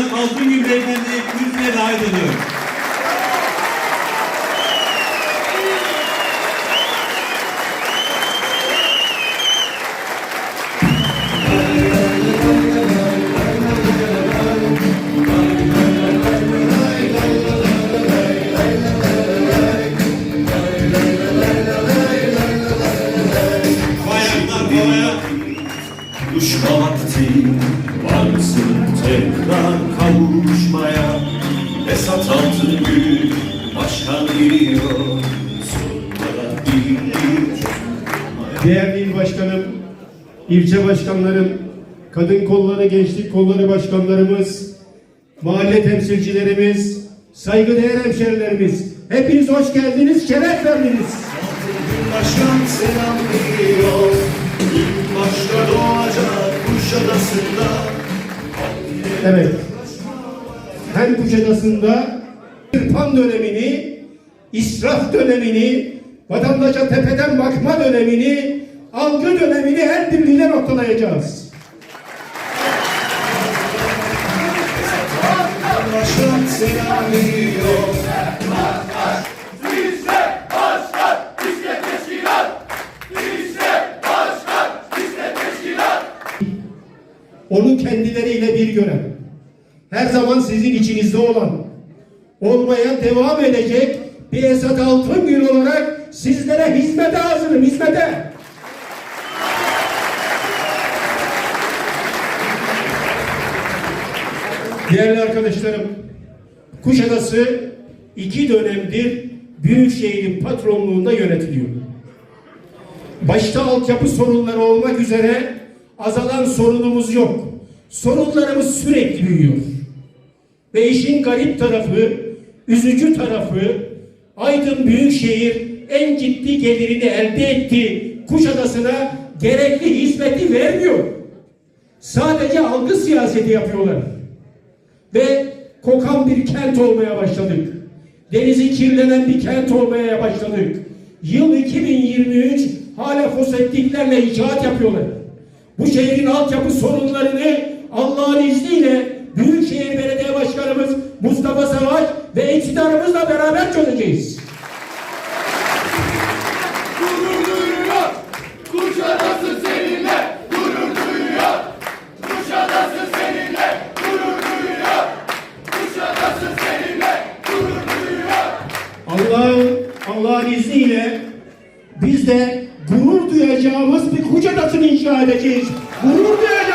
Esat Altıngül Beyefendi kürsüye davet ediyorum. Vakti varsın tekrar kavuşmaya Esat Altıngül başkan geliyor Sonlara bir Değerli il başkanım, ilçe başkanlarım, kadın kolları, gençlik kolları başkanlarımız, mahalle temsilcilerimiz, saygıdeğer hemşerilerimiz, hepiniz hoş geldiniz, şeref verdiniz. Başkan selam veriyor İlk Kuşadası'nda Evet, hem Kuşadası'nda tırpan dönemini, israf dönemini, vatandaşa tepeden bakma dönemini, algı dönemini her birliğiyle noktalayacağız. Başkan selam onu kendileriyle bir gören, her zaman sizin içinizde olan, olmaya devam edecek bir Esat Altıngül olarak sizlere hizmete hazırım, hizmete. Değerli arkadaşlarım, Kuşadası iki dönemdir Büyükşehir'in patronluğunda yönetiliyor. Başta altyapı sorunları olmak üzere azalan sorunumuz yok. Sorunlarımız sürekli büyüyor. Ve işin garip tarafı, üzücü tarafı Aydın Büyükşehir en ciddi gelirini elde etti. Kuşadası'na gerekli hizmeti vermiyor. Sadece algı siyaseti yapıyorlar. Ve kokan bir kent olmaya başladık. Denizi kirlenen bir kent olmaya başladık. Yıl 2023 hala foseptiklerle inşaat yapıyorlar. Bu şehrin altyapı sorunlarını Allah'ın izniyle Büyükşehir Belediye Başkanımız Mustafa Savaş ve iktidarımızla beraber çözeceğiz. gurur duyuyor. Kuşadası seninle gurur duyuyor. Kuşadası seninle gurur duyuyor. Kuşadası seninle gurur duyuyor. Allah'ın Allah'ın izniyle biz de gurur duyacağımız bir Kuşadası'nı inşa edeceğiz. Gurur duyacağız.